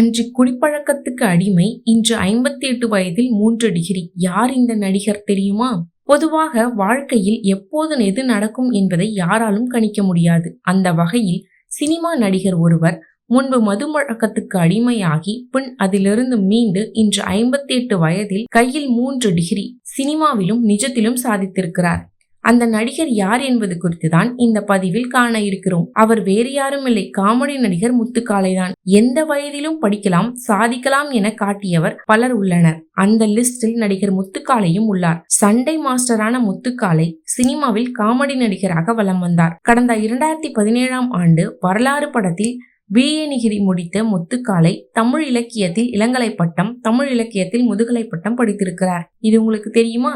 அன்று குடிப்பழக்கத்துக்கு அடிமை இன்று ஐம்பத்தி எட்டு வயதில் மூன்று டிகிரி. யார் இந்த நடிகர் தெரியுமா? பொதுவாக வாழ்க்கையில் எப்போது எது நடக்கும் என்பதை யாராலும் கணிக்க முடியாது. அந்த வகையில் சினிமா நடிகர் ஒருவர் முன்பு மதுமழக்கத்துக்கு அடிமையாகி பின் அதிலிருந்து மீண்டு இன்று ஐம்பத்தி எட்டு வயதில் கையில் மூன்று டிகிரி சினிமாவிலும் நிஜத்திலும் சாதித்திருக்கிறார். அந்த நடிகர் யார் என்பது குறித்து தான் இந்த பதிவில் காண இருக்கிறோம். அவர் வேறு யாரும் இல்லை. காமெடி நடிகர் முத்துக்காலை தான். எந்த வயதிலும் படிக்கலாம் சாதிக்கலாம் என காட்டியவர் பலர் உள்ளனர். அந்த லிஸ்டில் நடிகர் முத்துக்காலையும் உள்ளார். சண்டை மாஸ்டரான முத்துக்காலை சினிமாவில் காமெடி நடிகராக வலம் வந்தார். கடந்த இரண்டாயிரத்தி பதினேழாம் ஆண்டு வரலாறு படத்தில் பிஏ நிகிரி முடித்த முத்துக்காலை தமிழ் இலக்கியத்தில் இளங்கலை பட்டம் தமிழ் இலக்கியத்தில் முதுகலை பட்டம் படித்திருக்கிறார். இது உங்களுக்கு தெரியுமா?